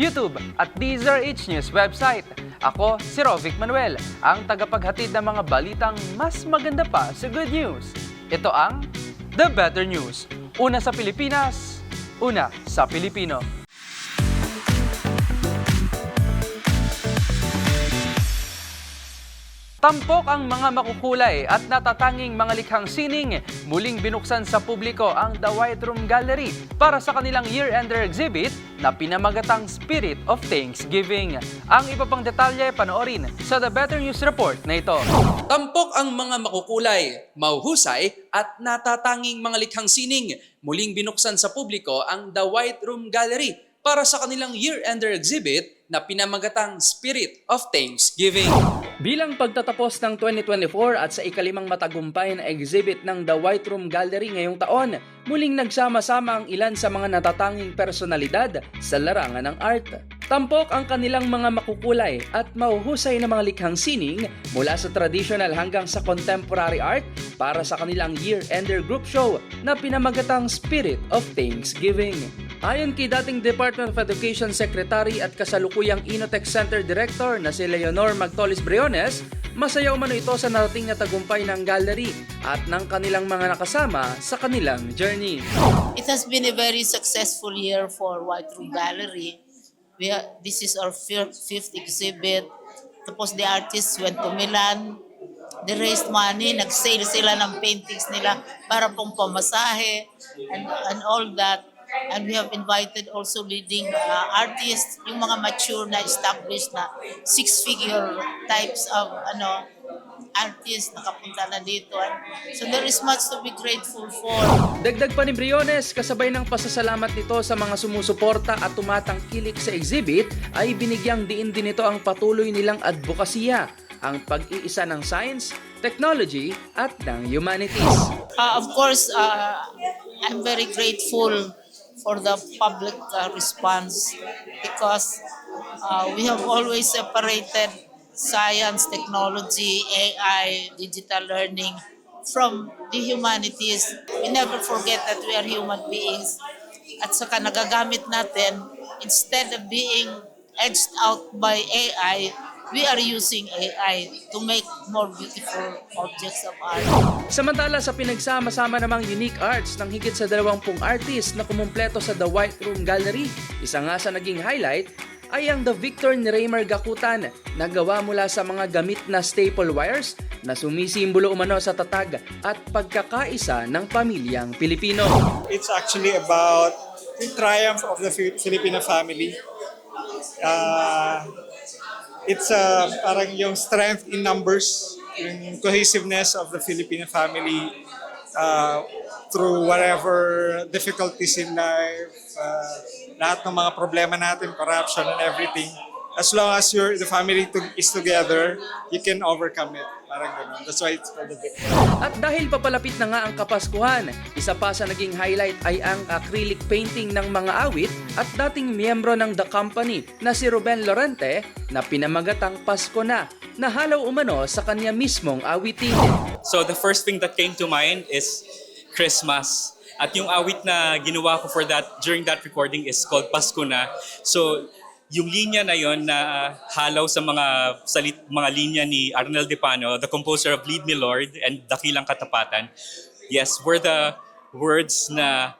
YouTube at DZRH News website. Ako, si Rovic Manuel, ang tagapaghatid ng mga balitang mas maganda pa sa good news. Ito ang The Better News. Una sa Pilipinas, una sa Pilipino. Tampok ang mga makukulay at natatanging mga likhang sining. Muling binuksan sa publiko ang The White Room Gallery para sa kanilang year-ender exhibit na pinamagatang Spirit of Thanksgiving. Ang iba pang detalye panoorin sa The Better News Report na ito. Tampok ang mga makukulay, mauhusay at natatanging mga likhang sining. Muling binuksan sa publiko ang The White Room Gallery para sa kanilang year-ender exhibit na pinamagatang Spirit of Thanksgiving. Bilang pagtatapos ng 2024 at sa ikalimang matagumpay na exhibit ng The White Room Gallery ngayong taon, muling nagsama-sama ang ilan sa mga natatanging personalidad sa larangan ng art. Tampok ang kanilang mga makukulay at mahuhusay na mga likhang sining mula sa traditional hanggang sa contemporary art para sa kanilang year-ender group show na pinamagatang Spirit of Thanksgiving. Ayon kay dating Department of Education Secretary at kasalukuyang Inotech Center Director na si Leonor Magtolis Briones, masaya umano ito sa narating na tagumpay ng gallery at ng kanilang mga nakasama sa kanilang journey. It has been a very successful year for White Room Gallery. We are, this is our fifth, exhibit. Tapos the artists went to Milan. They raised money, nag-sale sila ng paintings nila para pong pamasahe and, and all that. And we have invited also leading uh, artists, yung mga mature na established na six-figure types of ano artists nakapunta na dito. So there is much to be grateful for. Dagdag pa ni Briones, kasabay ng pasasalamat nito sa mga sumusuporta at tumatangkilik sa exhibit, ay binigyang diin din ito ang patuloy nilang advokasya, ang pag-iisa ng science, technology at ng humanities. Uh, of course, uh, I'm very grateful for the public uh, response because uh, we have always separated science, technology, AI, digital learning from the humanities. We never forget that we are human beings. At saka nagagamit natin, instead of being edged out by AI, we are using AI to make more beautiful objects of art. Samantala sa pinagsama-sama namang unique arts ng higit sa 20 artist na kumumpleto sa The White Room Gallery, isa nga sa naging highlight ay ang The Victor ni Raymer Gakutan na gawa mula sa mga gamit na staple wires na sumisimbolo umano sa tatag at pagkakaisa ng pamilyang Pilipino. It's actually about the triumph of the Fi- Filipino family. Uh, it's uh, parang yung strength in numbers, yung cohesiveness of the Filipino family uh, through whatever difficulties in life, uh, lahat ng mga problema natin, corruption and everything. As long as your the family to, is together, you can overcome it. Parang ganun. That's why it's called the victory. At dahil papalapit na nga ang Kapaskuhan, isa pa sa naging highlight ay ang acrylic painting ng mga awit at dating miyembro ng The Company na si Ruben Lorente na pinamagatang Pasko na, na halaw umano sa kanya mismong awitin. So the first thing that came to mind is Christmas. At yung awit na ginawa ko for that during that recording is called Pasko na. So yung linya na yon na halaw sa mga salit, mga linya ni Arnel Depano, the composer of Lead Me Lord and Dakilang Katapatan. Yes, were the words na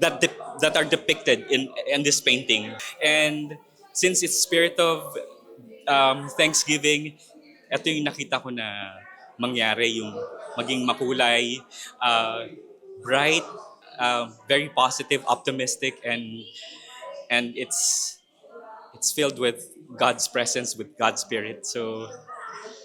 that dep- that are depicted in in this painting. And since it's spirit of um, Thanksgiving, ito yung nakita ko na mangyari, yung maging makulay, uh, bright, uh, very positive, optimistic, and and it's it's filled with God's presence, with God's spirit. So,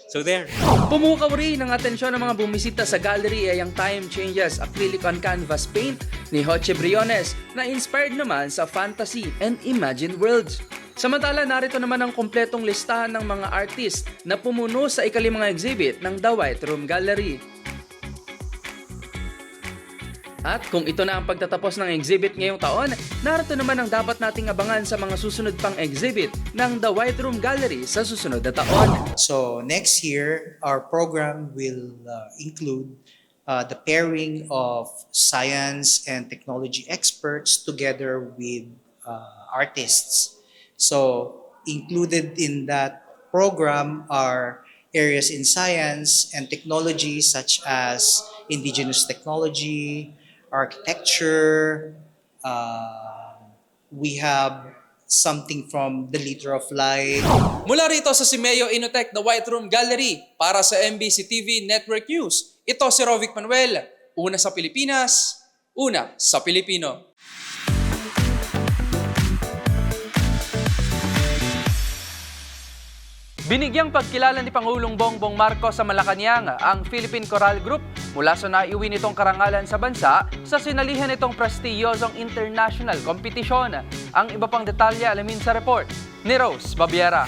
so there. Pumukaw rin ng atensyon ng mga bumisita sa gallery ay ang Time Changes Acrylic on Canvas Paint ni Joche Briones na inspired naman sa fantasy and imagined worlds. Samantala, narito naman ang kompletong listahan ng mga artist na pumuno sa ikalimang exhibit ng The White Room Gallery. At kung ito na ang pagtatapos ng exhibit ngayong taon, narito naman ang dapat nating abangan sa mga susunod pang exhibit ng The White Room Gallery sa susunod na taon. So next year, our program will uh, include uh, the pairing of science and technology experts together with uh, artists. So included in that program are areas in science and technology such as indigenous technology, architecture. Uh, we have something from the Liter of Light, Mula rito sa Simeo Inotech The White Room Gallery para sa MBC TV Network News. Ito si Rovic Manuel, una sa Pilipinas, una sa Pilipino. Binigyang pagkilala ni Pangulong Bongbong Marcos sa Malacanang ang Philippine Choral Group mula sa naiuwi nitong karangalan sa bansa sa sinalihan nitong prestiyosong international kompetisyon. Ang iba pang detalye alamin sa report ni Rose Babiera.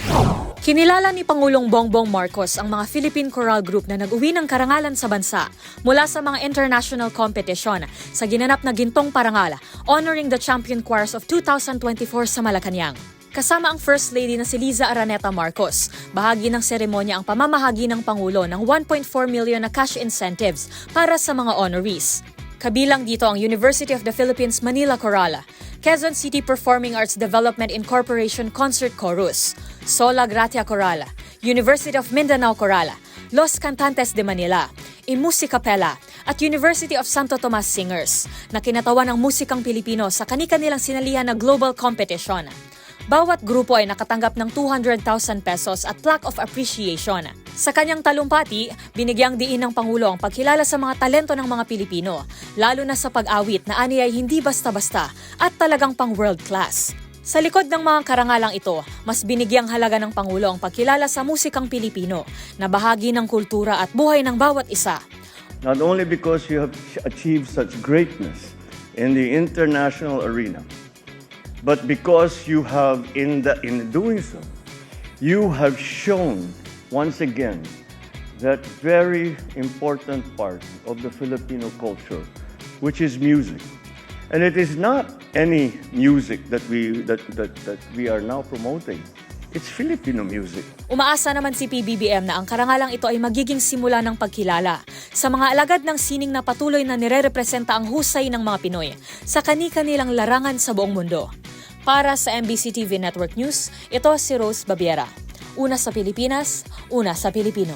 Kinilala ni Pangulong Bongbong Marcos ang mga Philippine Choral Group na nag-uwi ng karangalan sa bansa mula sa mga international competition sa ginanap na Gintong Parangal honoring the champion choirs of 2024 sa Malacanang. Kasama ang First Lady na si Liza Araneta Marcos. Bahagi ng seremonya ang pamamahagi ng Pangulo ng 1.4 million na cash incentives para sa mga honorees. Kabilang dito ang University of the Philippines Manila Chorala, Quezon City Performing Arts Development Incorporation Concert Chorus, Sola Gratia Chorala, University of Mindanao Chorala, Los Cantantes de Manila, Imusi Capella, at University of Santo Tomas Singers na kinatawan ng musikang Pilipino sa kani-kanilang sinalihan na global competition. Bawat grupo ay nakatanggap ng 200,000 pesos at plaque of appreciation. Sa kanyang talumpati, binigyang diin ng Pangulo ang pagkilala sa mga talento ng mga Pilipino, lalo na sa pag-awit na ani ay hindi basta-basta at talagang pang world class. Sa likod ng mga karangalang ito, mas binigyang halaga ng Pangulo ang pagkilala sa musikang Pilipino na bahagi ng kultura at buhay ng bawat isa. not only because you have achieved such greatness in the international arena, but because you have, in, the, in doing so, you have shown once again that very important part of the Filipino culture, which is music. And it is not any music that we, that, that, that we are now promoting. It's Filipino music. Umaasa naman si PBBM na ang karangalang ito ay magiging simula ng pagkilala sa mga alagad ng sining na patuloy na nire-representa ang husay ng mga Pinoy sa kani-kanilang larangan sa buong mundo. Para sa MBC TV Network News, ito si Rose Babiera. Una sa Pilipinas, una sa Pilipino.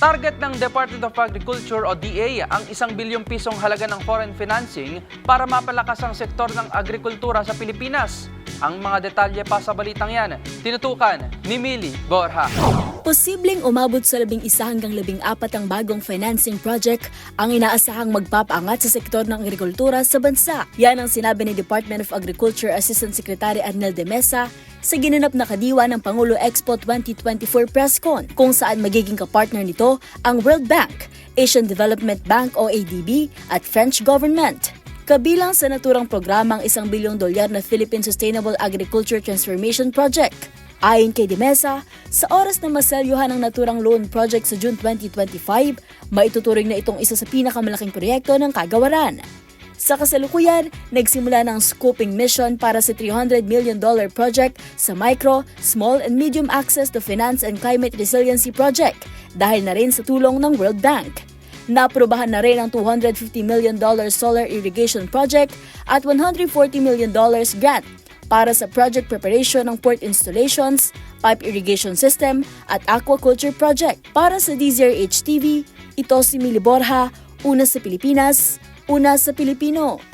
Target ng Department of Agriculture o DA ang isang bilyong pisong halaga ng foreign financing para mapalakas ang sektor ng agrikultura sa Pilipinas. Ang mga detalye pa sa balitang yan, tinutukan ni Millie Borja. Posibleng umabot sa labing isa hanggang labing apat ang bagong financing project ang inaasahang magpapaangat sa sektor ng agrikultura sa bansa. Yan ang sinabi ni Department of Agriculture Assistant Secretary Arnel de Mesa sa ginanap na kadiwa ng Pangulo Expo 2024 Presscon kung saan magiging kapartner nito ang World Bank, Asian Development Bank o ADB at French government. Kabilang sa naturang programa ang isang bilyong dolyar na Philippine Sustainable Agriculture Transformation Project. Ayon kay De Mesa, sa oras na maselyuhan ang naturang loan project sa June 2025, maituturing na itong isa sa pinakamalaking proyekto ng kagawaran. Sa kasalukuyan, nagsimula ng scoping mission para sa $300 million project sa Micro, Small and Medium Access to Finance and Climate Resiliency Project dahil na rin sa tulong ng World Bank. Naprobahan na rin ang $250 million solar irrigation project at $140 million grant para sa project preparation ng port installations, pipe irrigation system at aquaculture project. Para sa DZRH TV, ito si Mili Borja, una sa Pilipinas, una sa Pilipino.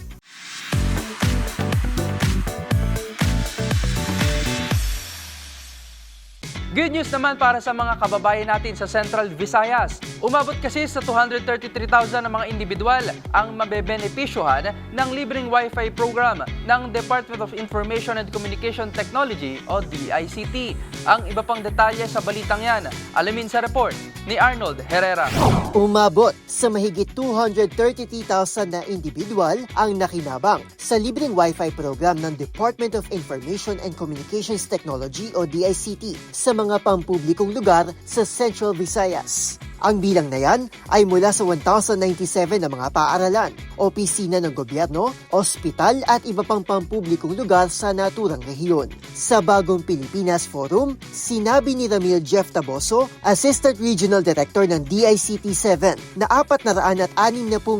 Good news naman para sa mga kababayan natin sa Central Visayas. Umabot kasi sa 233,000 ng mga individual ang mabebenepisyohan ng libreng Wi-Fi program ng Department of Information and Communication Technology o DICT. Ang iba pang detalye sa balitang yan, alamin sa report ni Arnold Herrera. Umabot sa mahigit 233,000 na individual ang nakinabang sa libreng Wi-Fi program ng Department of Information and Communications Technology o DICT sa mga pampublikong lugar sa Central Visayas. Ang bilang na yan ay mula sa 1,097 na mga paaralan, opisina ng gobyerno, ospital at iba pang pampublikong lugar sa naturang rehiyon. Sa Bagong Pilipinas Forum, sinabi ni Ramil Jeff Taboso, Assistant Regional Director ng DICT-7, na 460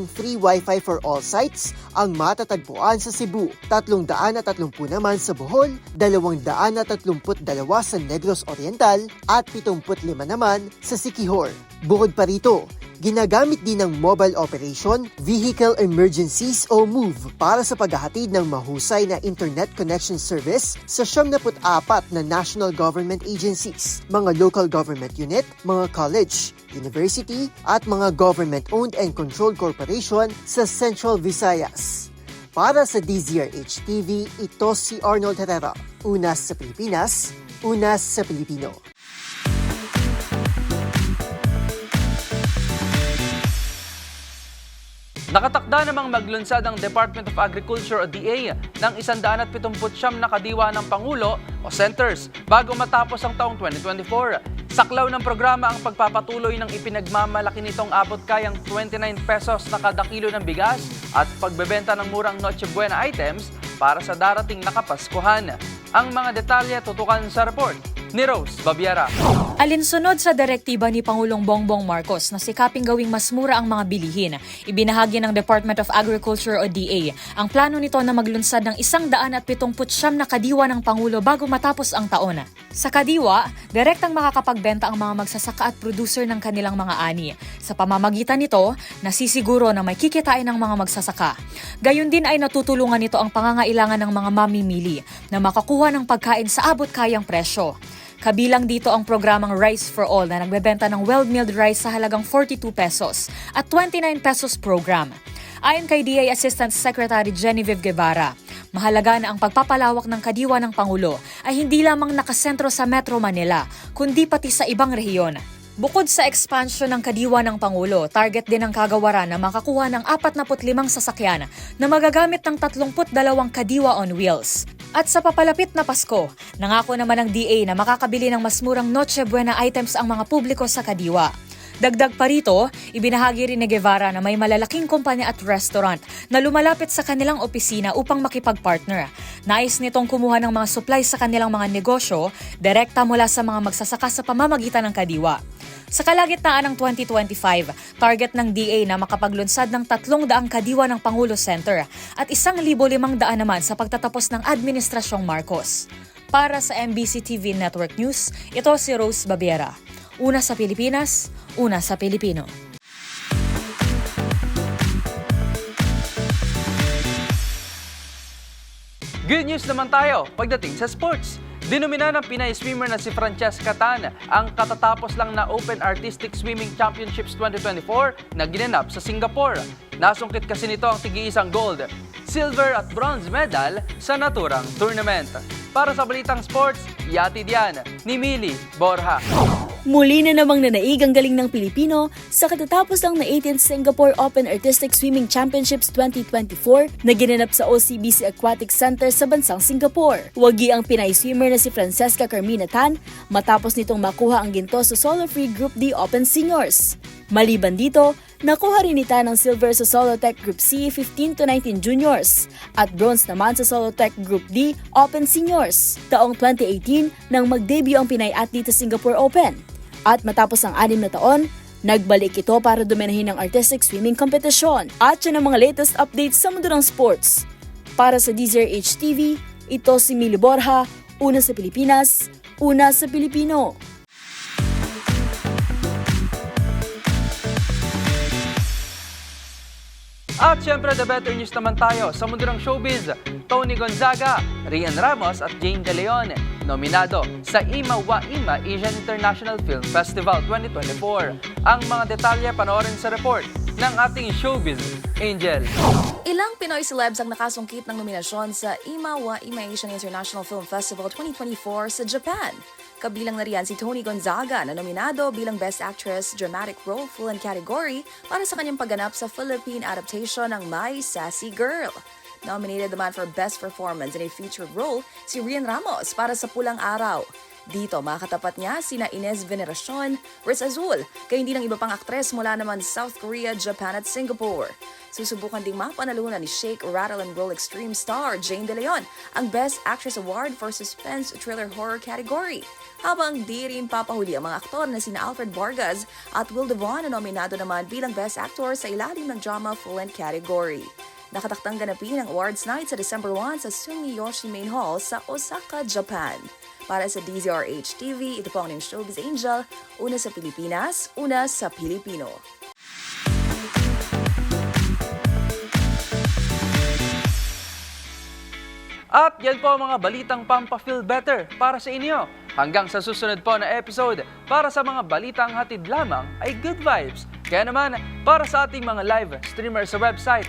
free Wi-Fi for all sites ang matatagpuan sa Cebu, 330 naman sa Bohol, 232 sa Negros Oriental at 75 naman sa Siquijor. Bukod pa rito, ginagamit din ng Mobile Operation Vehicle Emergencies o MOVE para sa paghahatid ng mahusay na internet connection service sa 74 na national government agencies, mga local government unit, mga college, university at mga government-owned and controlled corporation sa Central Visayas. Para sa DZRH TV, ito si Arnold Herrera. Unas sa Pilipinas, unas sa Pilipino. Nakatakda namang maglunsad ang Department of Agriculture o DA ng 179 na kadiwa ng Pangulo o centers bago matapos ang taong 2024. Saklaw ng programa ang pagpapatuloy ng ipinagmamalaki nitong abot kayang 29 pesos na kada kilo ng bigas at pagbebenta ng murang Noche Buena items para sa darating na Kapaskuhan. Ang mga detalye tutukan sa report ni Rose Babiara. Alinsunod sa direktiba ni Pangulong Bongbong Marcos na sikaping gawing mas mura ang mga bilihin, ibinahagi ng Department of Agriculture o DA ang plano nito na maglunsad ng isang daan at pitongput siyam na kadiwa ng Pangulo bago matapos ang taon. Sa kadiwa, direktang makakapagbenta ang mga magsasaka at producer ng kanilang mga ani. Sa pamamagitan nito, nasisiguro na may kikitain ng mga magsasaka. Gayun din ay natutulungan nito ang pangangailangan ng mga mamimili na makakuha ng pagkain sa abot kayang presyo. Kabilang dito ang programang Rice for All na nagbebenta ng well-milled rice sa halagang 42 pesos at 29 pesos program. Ayon kay DA Assistant Secretary Genevieve Guevara, mahalaga na ang pagpapalawak ng kadiwa ng Pangulo ay hindi lamang nakasentro sa Metro Manila, kundi pati sa ibang rehiyon. Bukod sa expansion ng kadiwa ng Pangulo, target din ng kagawaran na makakuha ng 45 sasakyan na magagamit ng 32 kadiwa on wheels. At sa papalapit na Pasko, nangako naman ng DA na makakabili ng mas murang Noche Buena items ang mga publiko sa kadiwa. Dagdag pa rito, ibinahagi rin ni Guevara na may malalaking kumpanya at restaurant na lumalapit sa kanilang opisina upang makipag-partner. Nais nitong kumuha ng mga supplies sa kanilang mga negosyo, direkta mula sa mga magsasaka sa pamamagitan ng kadiwa. Sa kalagitnaan ng 2025, target ng DA na makapaglunsad ng 300 kadiwa ng Pangulo Center at 1,500 naman sa pagtatapos ng Administrasyong Marcos. Para sa MBC TV Network News, ito si Rose Babiera. Una sa Pilipinas, una sa Pilipino. Good news naman tayo pagdating sa sports. Dinomina ng Pinay swimmer na si Francesca Tan ang katatapos lang na Open Artistic Swimming Championships 2024 na ginanap sa Singapore. Nasungkit kasi nito ang tigi-isang gold, silver at bronze medal sa naturang tournament. Para sa Balitang Sports, yati diyan ni Mili Borja. Muli na namang nanaig ang galing ng Pilipino sa katatapos lang na 18th Singapore Open Artistic Swimming Championships 2024 na ginanap sa OCBC Aquatic Center sa bansang Singapore. Wagi ang Pinay swimmer na si Francesca Carmina Tan matapos nitong makuha ang ginto sa Solo Free Group D Open Seniors. Maliban dito, nakuha rin ni Tan ang silver sa Solo Tech Group C 15 to 19 Juniors at bronze naman sa Solo Tech Group D Open Seniors. Taong 2018 nang mag-debut ang Pinay athlete sa Singapore Open. At matapos ang anim na taon, nagbalik ito para dominahin ang artistic swimming competition. At yan ang mga latest updates sa mundo ng sports. Para sa DZRH TV, ito si Mili Borja, una sa Pilipinas, una sa Pilipino. At syempre, the better news naman tayo sa mundo ng showbiz. Tony Gonzaga, Rian Ramos at Jane De Leon, nominado sa IMA Wa IMA Asian International Film Festival 2024. Ang mga detalye panoorin sa report ng ating showbiz angel. Ilang Pinoy celebs ang nakasungkit ng nominasyon sa IMA wa IMA Asian International Film Festival 2024 sa Japan. Kabilang na riyan si Tony Gonzaga na nominado bilang Best Actress Dramatic Role Full and Category para sa kanyang pagganap sa Philippine adaptation ng My Sassy Girl. Nominated naman for Best Performance in a Featured Role si Rian Ramos para sa Pulang Araw. Dito, makatapat niya sina Inez Veneracion, Riz Azul, kaya hindi ng iba pang aktres mula naman South Korea, Japan at Singapore. Susubukan ding mapanalunan ni Shake, Rattle and Roll Extreme star Jane De Leon ang Best Actress Award for Suspense Thriller Horror category. Habang di rin papahuli ang mga aktor na sina Alfred Vargas at Will Devon na nominado naman bilang Best Actor sa ilalim ng Drama Full Length category. Nakataktang ganapin ang awards night sa December 1 sa Sumiyoshi Main Hall sa Osaka, Japan. Para sa DZRH TV, ito po ang Showbiz Angel, una sa Pilipinas, una sa Pilipino. At yan po mga balitang Pampa-Feel Better para sa inyo. Hanggang sa susunod po na episode, para sa mga balitang hatid lamang ay good vibes. Kaya naman, para sa ating mga live streamer sa website,